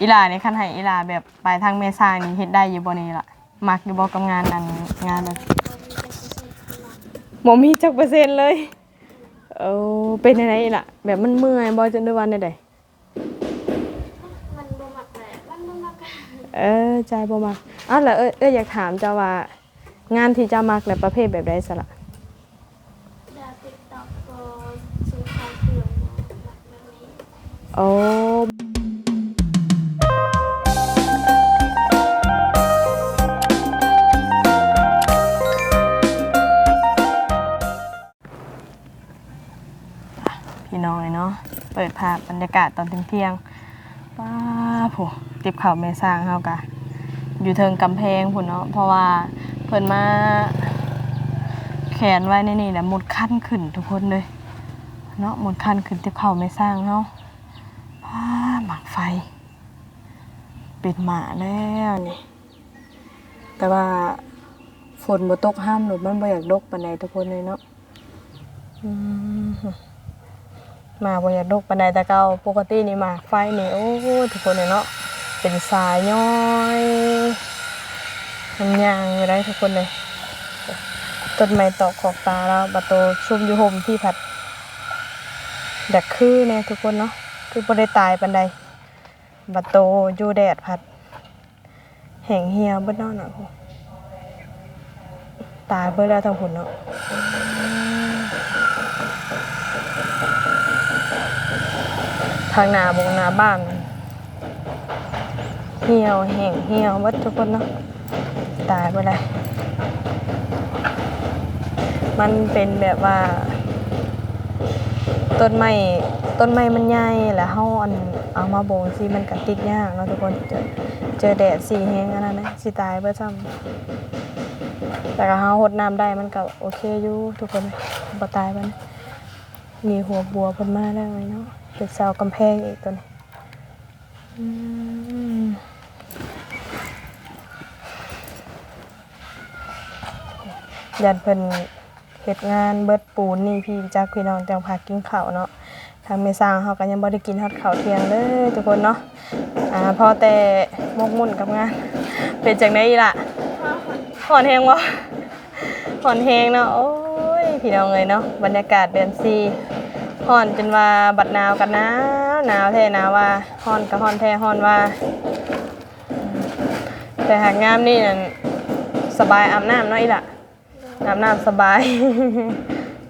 อีหลานี่คันให้อีหลาแบบไปทางเมษานี่เฮ็ดได้อยู่บ่นี่ล่ะมักอยู่บ่กับงานอันงานแบบบ่มีจักเปอร์เซ็นต์เลยเออเป็นจังไดอีหล่ะ แบบมันเมื่อยบ่จนได้วันใดมันบ่มักแหละมันบ่มักอะๆเออใจบ่มักอ้าวแล้วเอ้ยเอ้ยอยากถามเจ้าว่างานที่เจ้ามักแหละประเภทแบบใดซะล่ะดา น้อยเนาะเปิดภาพบรรยากาศตอนเที่ยงๆป้าผู้ติบเข่าวแม่สร้างเฮากะอยู่เทิงกำแพงพุ่นเนาะเพราะว่าเพิ่นมาแขวนไว้ในนี่แหละหมดขั้นขึ้นทุกคนเลยเนาะหมดขั้นขึ้นติบเข่าวแม่สร้างเฮาว้าหมักไฟ ปิดหมาแล้วนี่แต่ว่าฝนบ่ตกห้ามหนูมันบ่อยากดกปานใดทุกคนเลยเนาะอืม มาบ่อยากดกปานใดแต่เก่าปกตินี่มาไฟนี่โอ้ทุกคนเลยเนาะเป็นสายย้อยมันยางอยู่ได้ทุกคนเลยต้นไม้ตอกขอบตาแล้วประตูชุ่มอยู่ห่มที่ผัดดักคือแน่ทุกคนเนาะคือบ่ได้ตายปานใดบัดโตอยู่แดดพัด แห้งเหี่ยวเบิดเนาะน่ะตายเบิดแล้วทั้งผุนเนาะ ทางนาบงนาบ้าน เหี่ยวแห้งเหี่ยวเบิดทุกคนเนาะตายไปเลยมันเป็นแบบว่า ต้นไม้ต้นไม้มันใหญ่แล้วเฮาอันเอามาโบงสิมันก็ติดยากเนาะทุกคนเจอเจอแดดสีแห้งอันนั้นนะสิตายเบิดซ้ำแต่ก็เฮาหดน้ำได้มันก็โอเคอยู่ทุกคนบ่ตายบัดนมีหัวบัวเพิ่นมาแล้วไงเนาะ เป็นเสากำแพงอีกตัวนี้ยันเพิ่นเฮ็ดงานเบิดปูนนี่พี่จักพี่น้องจังพากินข้าวเนาะทางแม่สร้างเฮาก็ยังบ่ได้กินฮอดข้าวเที่ยงเด้อทุกคนเนาะอ่าพอแต่มกมุ่นกับงานเป็นจังได๋ล่ะหอนแฮงบ่หอนแฮงเนาะโอ้ยพี่น้องเอ้ยเนาะบรรยากาศเดือน4 ฮ้อนจนว่าบัดหนาวกันหนาวหนาวแท้หนาวว่าฮ้อนก็ฮ้อนแท้ฮ้อนว่า แต่หากงามนี่นั่นสบายอาบน้ำเนาะอีหล่ะอาบน้ำสบาย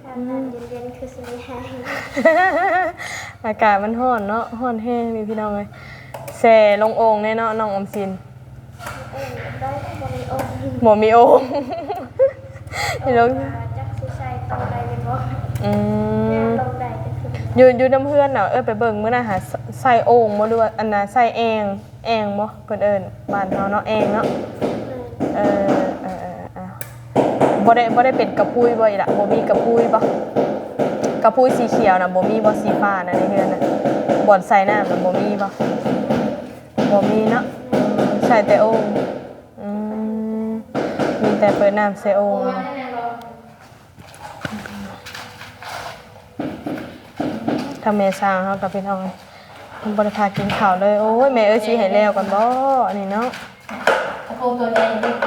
อาบน้ำเย็นๆคือสิมีแห้งอากาศมันร้อนเนาะร้อนแห้งนี่พี่น้องเลยแส่ลงโอ่งแน่เนาะน้องอมสินเออได้บ่มีองค์หมอมีโอ่งพี่น้องจักสิใช้ตรงใดเป็นบ่อืแม่ ม ลงใดจะขึ้น อยู่อยู่น้ำเพื่อนเนาะเอ้ยไปเบิ่งมื้อน่ะหาใส่โอ่งบ่หรือว่าอันน่ะใส่แองแองบ่เพิ่นเอิ้นบ้านเฮาเนาะแองเนาะเออเออเออเออบ่ได้บ่ได้เป็นกระพุ้ยบ่อีหล่ะบ่มีกระพุ้ยบ่กระพุ้ยสีเขียวน่ะบ่มีบ่สีฟ้าน่ะในเฮือนน่ะบ่อนใส่น้ำน่ะบ่มีบ่บ่มีเนาะอืมใส่แต่โอ่งอืมมีแต่เปิดน้ำใส่โอ่ง ถ้าแม่สร้างเฮากับพี่น้องมันบ่ได้พากินข้าวเลย โอ้ยแม่เอ้ยสิให้แล้วก่อนบ่อันนี้เนาะโครงตัวใหญ่ที่ท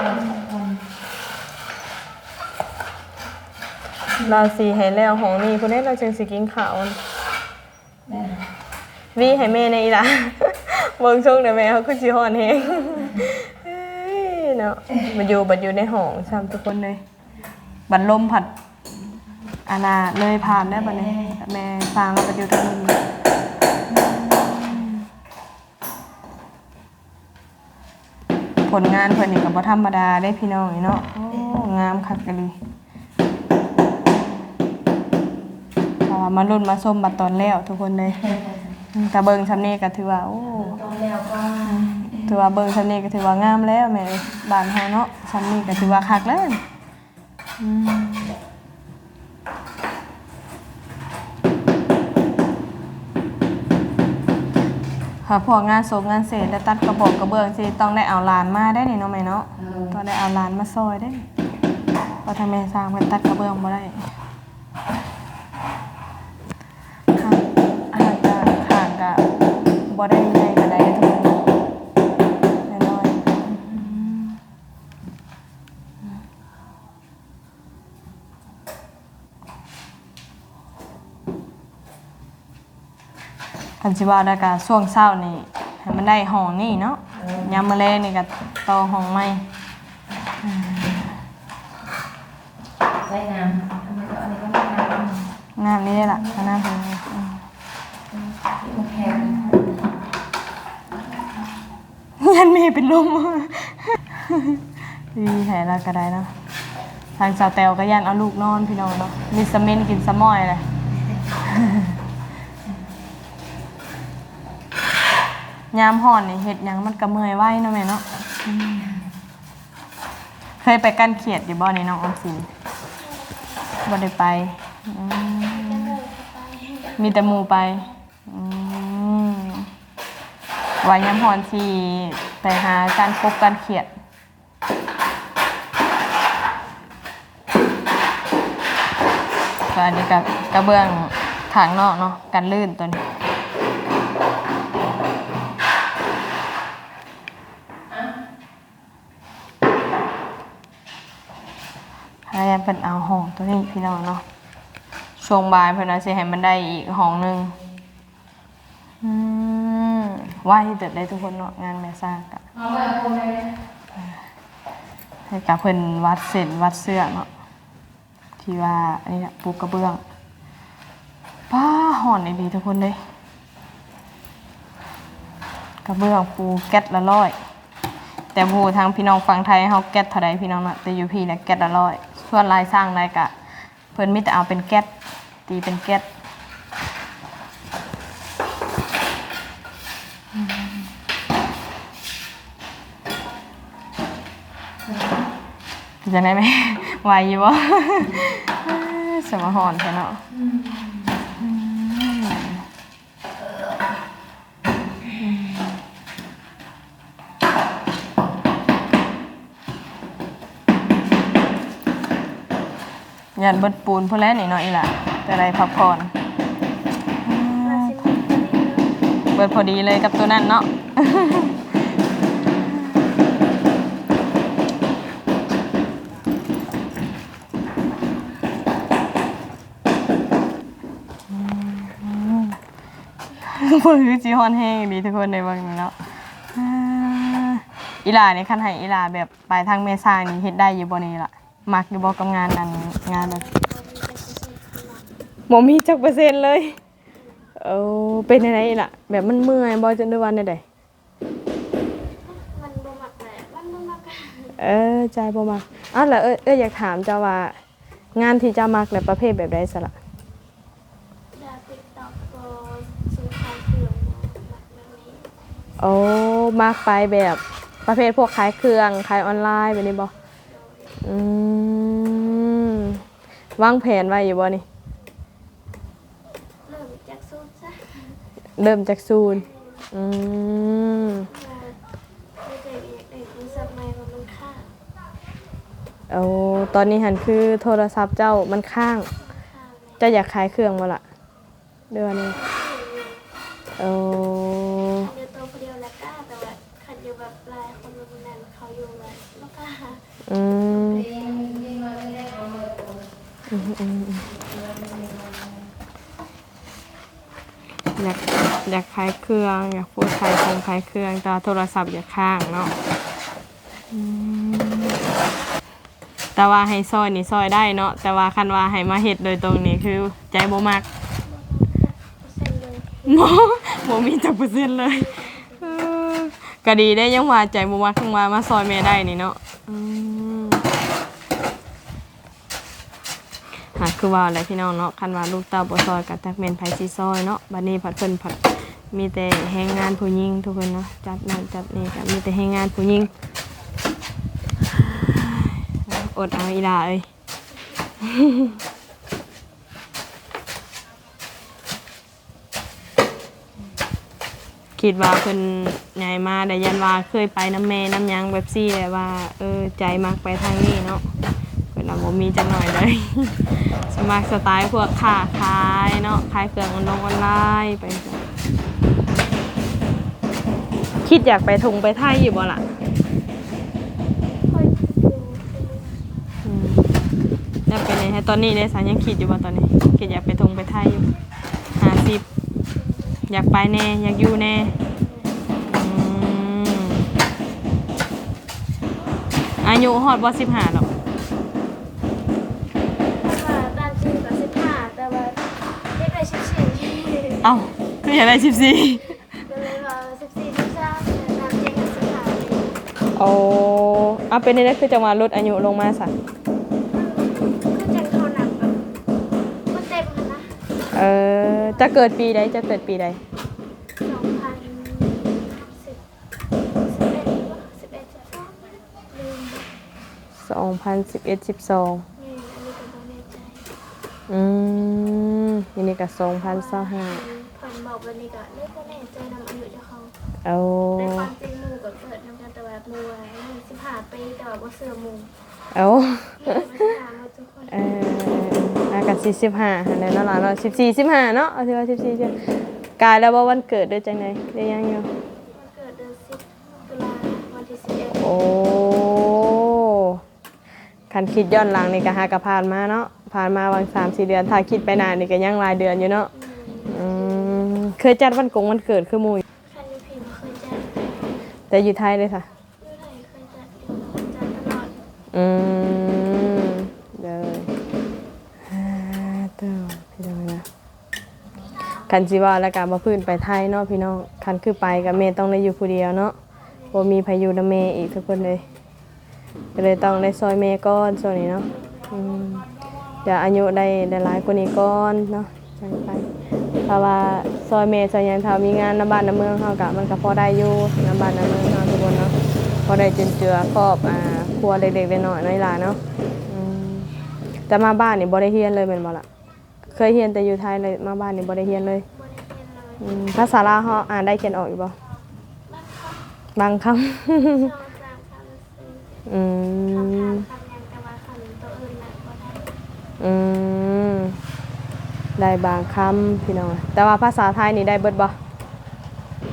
เราสิให้แล้วของนี่พุ่นให้เราจึงสิกินข้าวำวีให้แม่ในอีหล่ะเบิ่งช่วงเดี๋ยวแม่เขาคือสิฮ้อนแฮงเอ้ยเนาะมาอยู่บัดอยู่ในห้องซ้ำทุกคนเลยบัดลมผัดอาณาเลยผ่านได้บัดนี้แม่ ฟังแล้วบัดอยู่ตรงนี้ผลงานเพิ่นนี่ก็บ่ธรรมดาได้พี่น้องนี่เนาะโอ้งามคักกันเลยเพราะว่ามารุ่นมาส้มบัดตอนแล้วทุกคนเลยแต่เบิ่งซำนี้ก็ถือว่าโอ้ตอนแล้วก็ถือว่าเบิ่งซันนี่ก็ถือว่างามแล้วแม่เอ้ยบ้านเฮาเนาะซันนี่ก็ถือว่าคักแล้วอืม ค่ะพวกงานศพงานเศษและตัดกระบอกกระเบื้องสิต้องได้เอาหลานมาได้นี่เนาะแม่เนาะต้องได้เอาหลานมาซอยได้เพราะถ้าแม่สร้างเพิ่นตัดกระเบื้องบ่ได้ค่ะอาจจะขาดก็บ่ได้ใหญ่ปานใดทุกค นคันสิว่าแล้วก็ช่วงเช้านี่ให้มันได้ห้องนี่เนาะยามมื้อแลงนี่ก็ต่อห้องใหม่ใส่น้ำอันนี้ก็อันนี้ก็ไม่น้ำน้ำนี่ได้ล่ะก็น้ำเพิ่นอืมมันแข็งยันเมย์เป็นลม ดีแผลเราก็ได้เนาะทางสาวแตวก็ยันเอาลูกนอนพี่น้องเนาะมีสะเมนกินสะม้อยเลย ยามห่อนนี่เห็ดหยังมันก็เมื่อยไว้เนาะแม่เนาะอืมเคยไปกันเขียดอยู่บ่นี่น้องออมสินบ่ได้ไปอืมมีแต่หมูไปอืมวายยามห่อนที่ไปหาการกบการเขียด ก็อันนี้กับกระเบื้องถางนอกเนาะกันลื่นตัวนี้ายามเป็นเอาห้องตัวนี้พี่น้องเนาะช่วงบ่ายเพื่อนเอาสิให้มันได้อีกห้องหนึงอืมว่าที่เติดได้ทุกคนเนาะงานแม่สร้างกับเอาไว้เอาไว้ให้กับเพิ่นวัดเส้นวัดเสื้อเนาะที่ว่าอันนี้แหละปูกระเบื้องป้าห่อนดีทุกคนเลยกระเบื้องปูแก๊สละร้อย แต่ผู้ทางพี่น้องฝั่งไทยเฮาแก๊สเท่าใดพี่น้องเนาะแต่อยู่พี่เนี่ยแก๊สละร้อย ส่วนลายสร้างรายกะ เพิ่นมิแต่เอาเป็นแก๊สตีเป็นแก๊สจะได้ไหมไหวอยู่บ่สมหอนใช่เนาะ ยันเบิดปูนพุ่นแล้วนี่เนาะอีหล่ะแต่ไรพักผ่อนมาสิมีคนนี้เบิดพอดีเลยกับตัวนั้นเนาะเพื่อจีฮอนแห้งดีทุกคนในบางนี้เนาะอ่าอีหลานี่คันให้อีหลาแบบไปทางเมษานี่เฮ็ดได้อยู่บ่นี่ล่ะ มักอยู่บ่กับงานนั้นงานแบบบ่มีจักเปอร์เซ็นต์เลยเออเป็นอะไรล่ะ แบบมันเมื่อยบ่จนได้วันใดมันบ่มักแหละมันบ่มักอะๆเออใจบ่มักอ้าวแล้วเอ้ยเอ้ยอยากถามเจ้าว่างานที่เจ้ามักและประเภทแบบใดซะล่ะดาติ๊กต็อกก็ซื้อขายเครื่องเนาะมักแบบนี้โอ้มักไปแบบประเภทพวกขายเครื่องขายออนไลน์แบบนี้บ่ อืมวางแผนไว้อยู่บ่นี่ เริ่มจากสูตรซะเริ่มจากศูนย์อืมว่าเด็กๆอยากได้โทรศัพท์ใหม่เพราะมันค่าเอาตอนนี้หันคือโทรศัพท์เจ้ามันข้าง ค่าเลยเจ้าอยากขายเครื่องบ่ล่ะเดือนนี้โอ้เอืมองยิ่งมาเล่าเลากอยากขายเครื่อง อยากพูดขายคงขายเครื่องแต่ว่าโทรศัพท์อยากข้างเนาะอืมแต่ว่าให้ซอยนี่ซอยได้เนาะแต่ว่าคันว่าให้มาเฮ็ดโดยตรงนี้คือใจบ่มักเนต์เลยโมโมมีจักเปอร์เซ็นต์เลย ก็ดีได้ยังว่าใจบ่มักทั้งว่ามาซอยแม่ได้นี่เนาะอืม หาคือว่าอะไรพี่น้องเนาะคันว่าลูกเต้าบ่ซอยกับจักแม่นไผสิซอยเนาะบัดนี้ผัดเพิ่นผัดมีแต่แรงงานผู้หญิงทุกคนเนาะจัดนั่นจัดนี่ก็มีแต่แรงงานผู้หญิงอดเอาอีลาเอ้ยคิดว่าเพิ่นใหญ่มาแต่ยันว่าเคยไปน้ำแม่น้ำยังแบบซี่เลยว่า เออใจมักไปทางนี้เนาะเพิ่นน่ะบ่มีจักหน่อยเลย มัครสไตล์พวกค้าขายเนาะขายเครื่องออนลงออนไลน์ไปจ้ะคิดอยากไปทงไปไทยอยู่บ่ล่ะค่อยดูอืมแล้วเป็นไงฮะตอนนี้ได้สารยังคิดอยู่บ่ตอนนี้คิดอยากไปทงไปไทยอยู่หาสิบอยากไปแน่อยากอยู่แน่อืมอายุฮอดบ่สิบห้าหรอ เอ้าคืออยากได้สิบสี่ก็เลยว่าสิบสี่สิบสามตามจริงก็สิบห้าปีโอ้เอาเป็นนี่ได้คือจังหวะลดอายุลงมาสักก็จังเขาหนักแบบมันเต็มค่ะนะเออจะเกิดปีใดจะเกิดปีใดสองพันสิบสิบเอ็ดวะสิบเอ็ดสิบสองลืมสองพันสิบเอ็ดสิบสองนี่อันนี้ก็บ่แน่ใจอืม ทีนี้ก็สองพันสองห้าเพิ่นบอกวันนี้ก็เลยบ่แน่ใจนำอายุเจ้าของเอาในความจริงหมู่ก็เกิดนำกันแต่ว่าหมู่อายุสิบห้าปีแต่ว่าบ่เสื่อหมู่เอาเอออากับสี่สิบห้าหันเลยเนาะหลานเนาสิบสี่สิบห้าเนาะเอาที่ว่าสิบสี่กายแล้วว่าวันเกิดด้วยจังไงได้ยังอยู่วันเกิดเดือนสิบตุลาวันที่สิบเอ็ดโอ้คันคิดย้อนหลังนี่ก็หากระผ่านมาเนาะ ผ่านมาวันสามสี่เดือนถ้าคิดไปนานนี่ก็ยังหลายเดือนอยู่เนาะอืมเคยจัดวันกงวันเกิดคือหมู่คันยูพีบ่เคยจัดแต่อยู่ไทยเลยค่ะอยู่ไหนเคยจัดอยู่จัดตลอดอืมเด้อฮ่าเต้าพี่น้องนะคันสิว่าแล้วก็บ่พื้นไปไทยเนาะพี่น้องคันคือไปกับแม่ต้องได้อยู่ผู้เดียวเนาะบ่มีพายุนำแม่อีกทุกคนเลยก็เลยต้องได้ซอยแม่ก่อนส่วนนี้เนาะอืม เดี๋ยวอายุได้ได้หลายกว่านี้ก่อนเนาะจังไปเพราะว่าซอยแม่ซอยหยังถ้ามีงานนำบ้านนำเมืองเฮาก็มันก็พอได้อยู่นำบ้านนำเมืองเฮาทุกคนเนาะพอได้จนเจือครอบอ่าครัวเล็กๆน้อยๆน้อยหลาเนาะอืมแต่มาบ้านนี่บ่ได้เฮียนเลยแม่นบ่ล่ะเคยเฮียนแต่อยู่ไทยเลยมาบ้านนี่บ่ได้เฮียนเลยบ่ได้เรียนเลยอืมภาษาลาวเฮาอ่านได้เขียนออกอยู่บ่บางคำ บางคำสองสามคำสี่อืคำมถาคำยังแต่ว่าคำตัวอื่นน่ะบ่ได้ อืมได้บางคำพี่น้องแต่ว่าภาษาไทยนี่ได้เบิดบ่ภ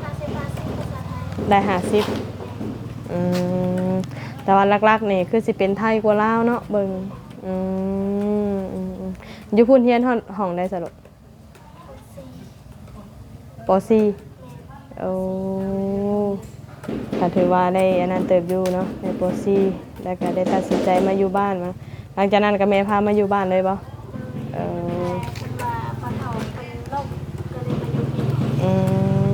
าษาภาษาภาษาไทยได้50อืมแต่ว่าลักๆนี่คือสิเป็นไทยกว่าลาวเนาะเบิ่งอืมอยู่พุ่นเฮียนห้ององได้สรุปสี่ปอซีโอ้ก็ถือว่าได้อันนั้นเติบอยู่เนาะในปอซี่แล้วก็ได้ตัดสินใจมาอยู่บ้านมา หลังจากนั้นก็แม่พามาอยู่บ้านเลยบ่เออว่าพอเฒ่าเป็นโรคก็เลยมาอยู่ที่อืม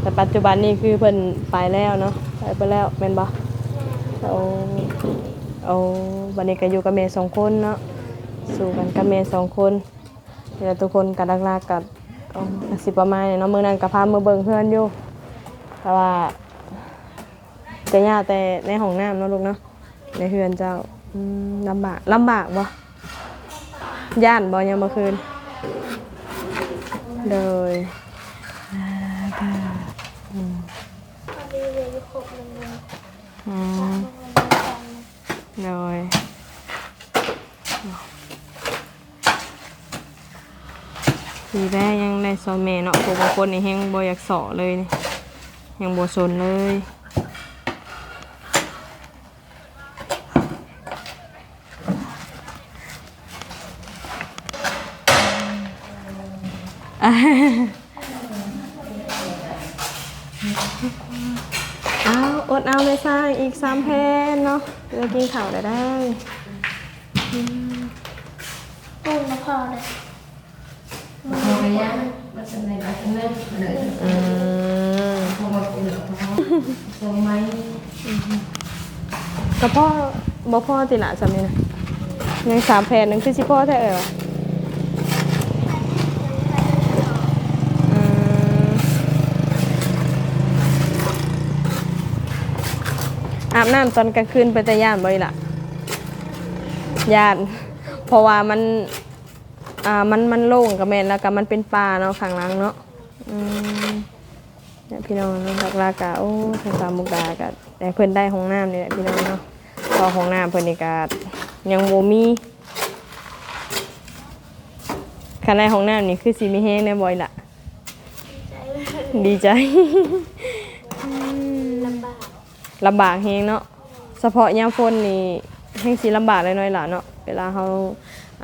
แต่ปัจจุบันนี้คือเพิ่นไปแล้วเนาะไปไปแล้วแม่นบ่โอ้โอ้วันนี้ก็อยู่กับแม่สองคนเนาะสู่กันกับแม่สองคนเดี๋ยวทุกคนก็ลักๆกับก็สิประมาณนี้เนาะมื้อนั้นก็พามาเบิ่งเพื่อนอยู่แต่ว่าจะยากแต่ในห้องน้ำเนาะลูกเนาะในเฮือนเจ้า ลำบากลำบากบ่ย่านบ่ยังเมื่อคืนเลยอ่าค่ะอือดีเรียนอยู่ครบหนึ่งวันอืสามมโรงเรียนเดียวกันเลยทีแรกยังในซอยเมเนาะพวกบางคนนี่แฮงบ่อยากสอเลยนี่ยังบ่สนเลย เอาอดเอาเลยสร้างอีกสามแผ่นเนาะจะกินข้าวได้ได้ปูนมะพร้าวเลยพอไปยังมันสมัยแบบเริ่มเลยอืมพอมาเปลือกพอตรงไหมกับพ่อบ่พ่อติละสำนี้นะยังสามแผ่นหนึงคือสิพ่อแท้เอ๋ออื อาบน้ำตอนกลางคืนไปแต่ย่านบ่อยล่ะย่าน เพราะว่ามัน อ่า มัน มันโล่งกับแม่นแล้วก็มันเป็นป่าเนาะข้างหลังเนาะอืมเนี่ยพี่น้องเนาะหลักๆก็โอ้ทางสามมุกดาก็แต่เพิ่นได้ห้องน้ำนี่แหละพี่น้องเนาะพอห้องน้ำเพิ่นนี่ก็ยังบ่มีคันได้ห้องน้ำนี่คือสิมีแฮงแน่บ่อยล่ะใจเลยดีใจ ลำบากลำบากแฮงเนาะเฉพาะยามฝนนี่แฮงสิลำบากหน่อยๆล่ะเนาะเวลาเฮา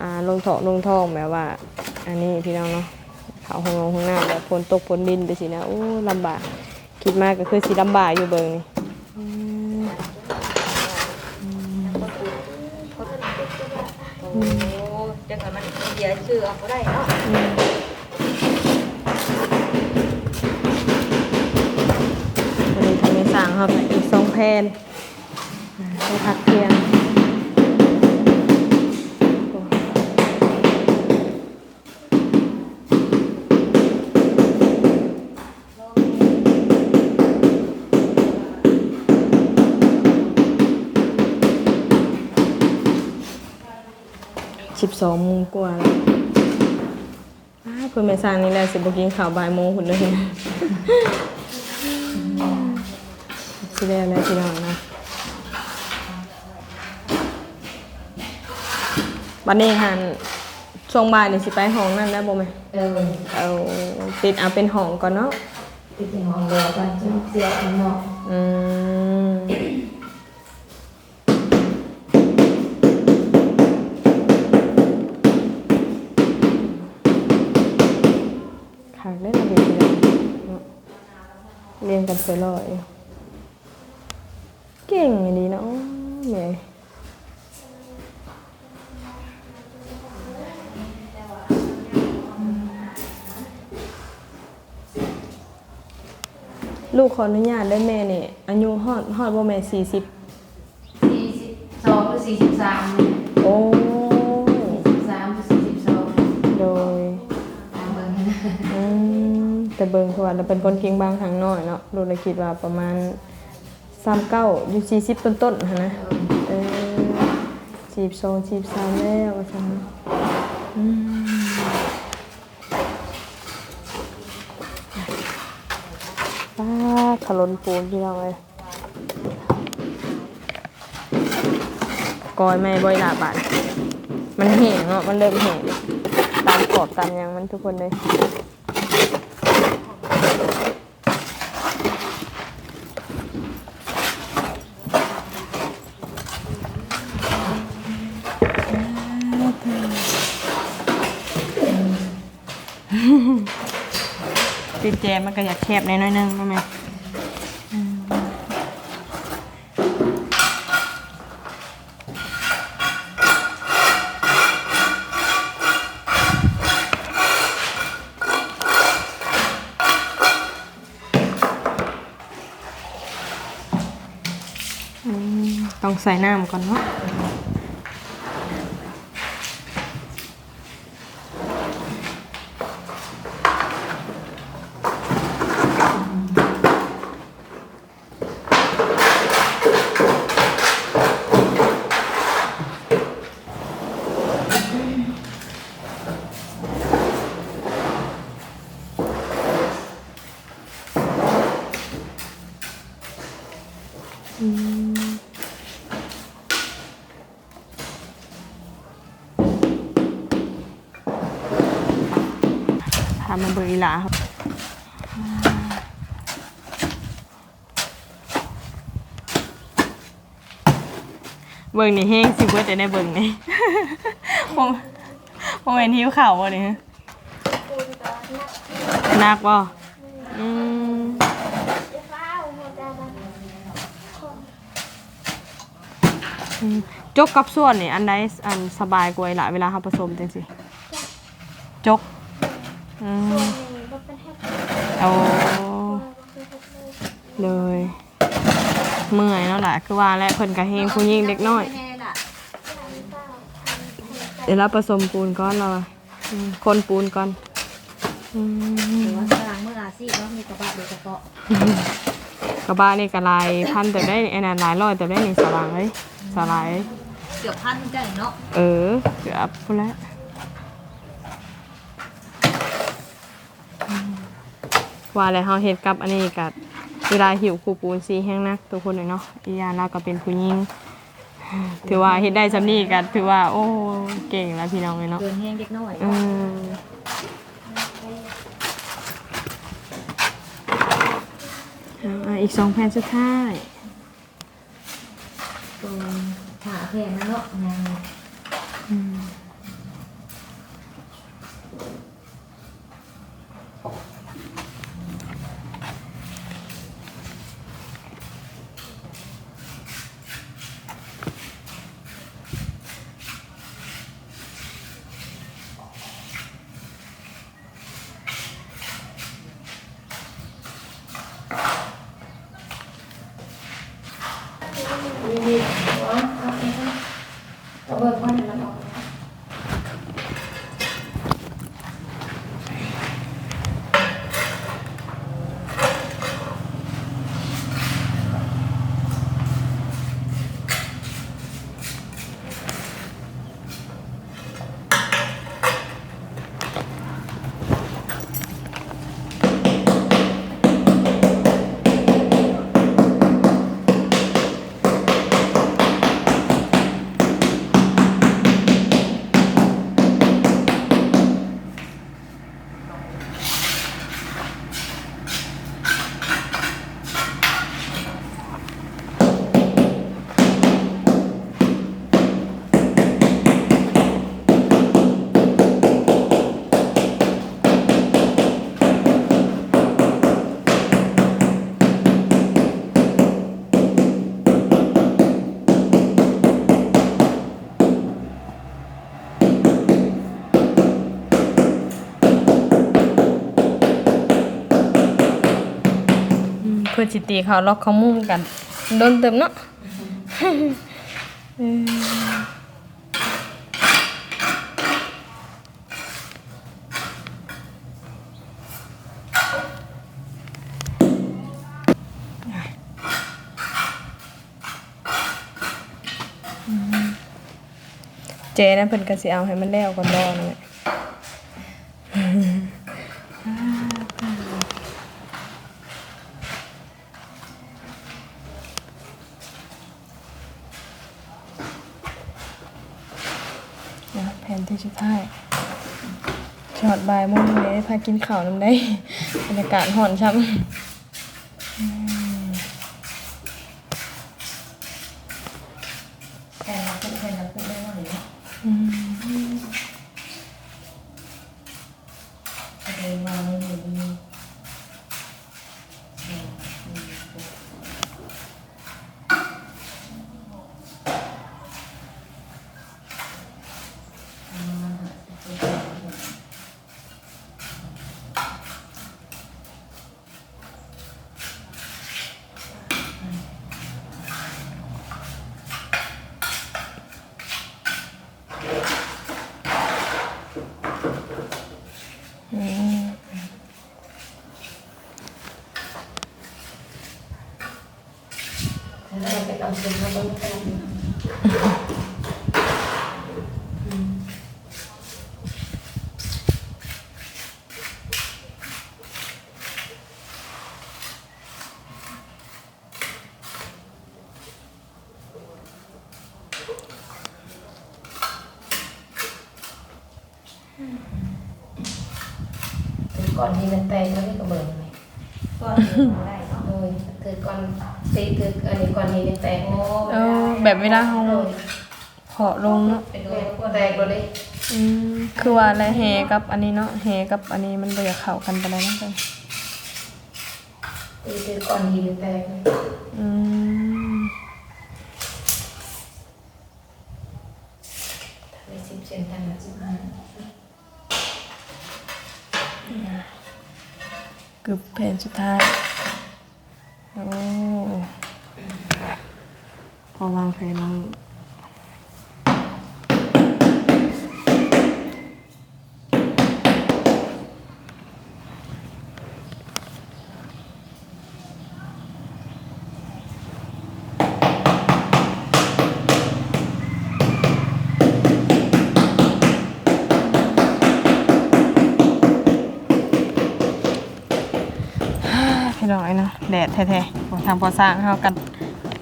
อ่าลงเถาะลงท้องแบบว่า อันนี้พี่น้องเนาะเขาห้องน้ำห้องน้ำแบบฝนตกฝนดินไปสินะโอ้ลำบากคิดมากก็คือสิลำบากอยู่เบิงนี่อืมโอ้จังหวะมันเดี๋ยวชื่อเอาก็ได้เนาะ อืมวันนี้ทำในสร้างครับอีกสองแผ่นอ่าไปพักเทียงสิบสองโมงกว่าแล้วอ้าวเพื่อนแม่สร้างนี่แหละสิบกินข่าวบ่ายโมงหุ่นเลย นะสิได้แล้วพี่น้องนะวันนี้หันช่วงบ่ายนี่สิไปห้องนั่นแล้วบ่ไหมเออเอาติดเอาเป็นห้องก่อนเนาะติดที่ห้องเดียวกันจนเสียข้างนอกอืมขางได้ระเบียบเลยเนาะเรียนกันไปลอย เก่งอย่างนี้เนาะแหมลูกขออนุญาตได้แม่นี่อายุฮอดฮอดบ่แม่สี่สิบสี่สิบสองหรือสี่สิบสามเนี่ยโอ้สี่สิบสามหรือสี่สิบสองโดยตามเบิ่งนะอืมแต่เบิ่งคือว่าเราเป็นคนเก่งบางทางน้อยเนาะลูกเลยคิดว่าประมาณ 39อยู่40ต้นๆหั่นนะเออจีบโซนจีบสามแล้วว่าจังอืมป้าถลนปูนที่เราเลยกอยไม่บ่อยลาบาดมันแห้งเนาะมันเริ่มแห้งตามขอบตามยังมันทุกคนเลย แจมันก็อยากแคบในน้อยนึงใช่ไหมอืมอืมต้องใส่น้ำก่อนเนาะ ลาเบิ่งนี่แห้งสิเบิดจะได้เบิ่งนี่ผมผมเห็นหิวข่าววะนี่นักบ่อืมจกกับส่วนนี่อันใดอันสบายกว่าหละเวลาเฮาผสมจังซี่จกอืม นหนึ่งก็เป็นแฮป ปี้เอาคือแฮปปี้เลยเมื่อยเนาะล่ะคือว่าและเพิ่นก็เฮงผู้หญิงเด็กน้อยแน่ล่ะพันเก้าพันพันเดี๋ยวเราผสมปูนก้อนเราอะอืมคนปูนก่อนอืหรืมอว่าสร้างเมื่ออาชีพเนาะมีกระบะโดยเฉพาะกระบะนี่กระลายพันแต่ได้ไอ้นั่นหลายร้อยแต่ได้หนึ่งสว่างเลยสลาย เกือบพันจังเนาะเออเกือบพูดแล้วอืม ว่าแล้วเฮาเฮ็ดกับอันนี้กับเวลาหิวคูปูนซีแห้งนักตัวคนเลยเนาะอียานเราก็เป็นผู้หญิงถือว่าเฮ็ดได้สำนี้กันถือว่า โอ้เก่งแล้วพี่น้องเลยเนาะเกินแห้งเล็กน้อยอืมอ่าอีกสองแผ่นสุดท้ายตรงขาแพงนะเนาะงาน ดีๆวะเอาไปค่ะเอาเบิกมันแล้วเอา อืมเพื่อจิตีเขาล็อกเขามุมกันโดนเติมเนาะเจนะเพิ่นก็สิเอาให้มันแล้วก่อนรอนั่นแหละนะากินข้าวน้ำได้ บรรยากาศห่อนช้ำ แค่เราพูดแค่เราพูดได้ว่าหรือ อืม อะไรวางไม่อยู่ดี เราไปเอาเงินมาลง กันคือก่อนที่มันแตกมันไม่กระเบิดไหมก่อนได้เนาะโดยคือก่อนตีคืออันนี้ก่อนนี้มันแตกโอ้เออแบบเวลาเขาเพาะลงเนาะเป็นเลยแตกเลยอืมคือว่าอะไรแฮกับอันนี้เนาะแฮกับอันนี้มันบ่อยากเข้ากันปานใดเนาะเพิ่นตีคือก่อนนี้มันแตกอืมในสิบเซนทันละสิบห้ากึบแผนสุดท้ายโอ้พอวางแผนลง พี่ น้อยเนาะแดดแท้ๆผมทำพอสร้างเขากัน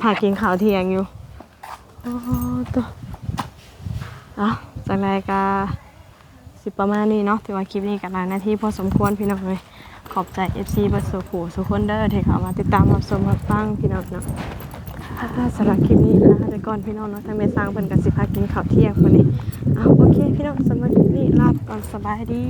พากินข้าวเที่ยงอยู่โอ้ตัวอะจากรายการสิประมาณนี้เนาะถือว่าคลิปนี้กับหลายนาที่พอสมควรพี่น้องเลยขอบใจ FC บัสสุขูสุขคนเดอร์ที่เข้ามาติดตามรับชมรับฟังพี่น้องเนาะอ่าสำหรับคลิปนี้ลาไปก่อนพี่น้องเนาะทางเมสร้างเพิ่นกับสิพากินข้าวเที่ยงวันนี้เอาโอเค พี่น้องสำหรับคลิปนี้ลาไปก่อนสบายดี